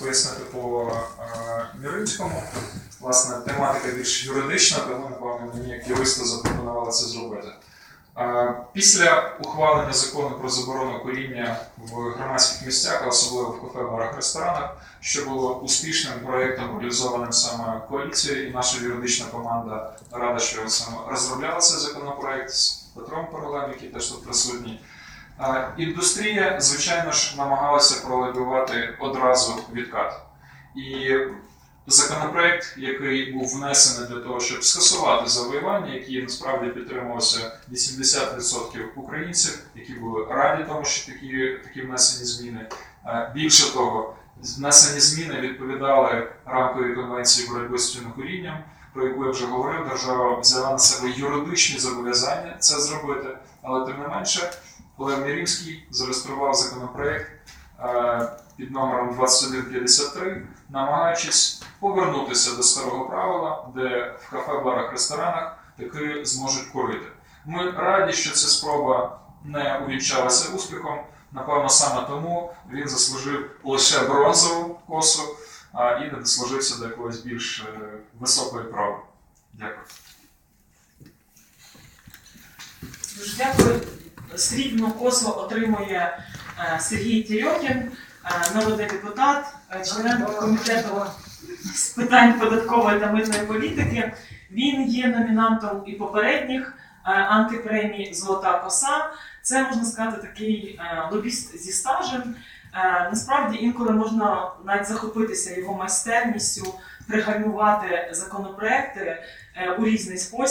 пояснити по е, Міринському. Власне, тематика більш юридична, тому, напевно, мені як юристу запропонували це зробити. Е, Після ухвалення закону про заборону куріння в громадських місцях, особливо в кафе, барах, ресторанах, що було успішним проєктом, реалізованим саме коаліцією, і наша юридична команда рада, що саме розробляла цей законопроект з Петром Паролем, який теж тут присутній. Індустрія, звичайно ж, намагалася пролобіювати одразу відкат. І законопроект, який був внесений для того, щоб скасувати завоювання, які насправді підтримувалося 80% українців, які були раді тому, що такі, такі внесені зміни. Більше того, внесені зміни відповідали рамковій конвенції боротьби з тютюнокурінням, про яку я вже говорив. Держава взяла на себе юридичні зобов'язання це зробити, але тим не менше. Олег Мірівський зареєстрував законопроект е, під номером 2153, намагаючись повернутися до старого правила, де в кафе, барах, ресторанах таки зможуть курити. Ми раді, що ця спроба не увінчалася успіхом. Напевно, саме тому він заслужив лише бронзову косу і не дослужився до якоїсь більш е, високої прави. Дякую. Дуже дякую. Срібну косу отримує е, Сергій Тірьохін, е, народний депутат, е, член комітету з питань податкової та митної політики. Він є номінантом і попередніх антипремій Золота коса. Це можна сказати такий лобіст зі стажем. Насправді інколи можна навіть захопитися його майстерністю, пригальмувати законопроекти у різний спосіб.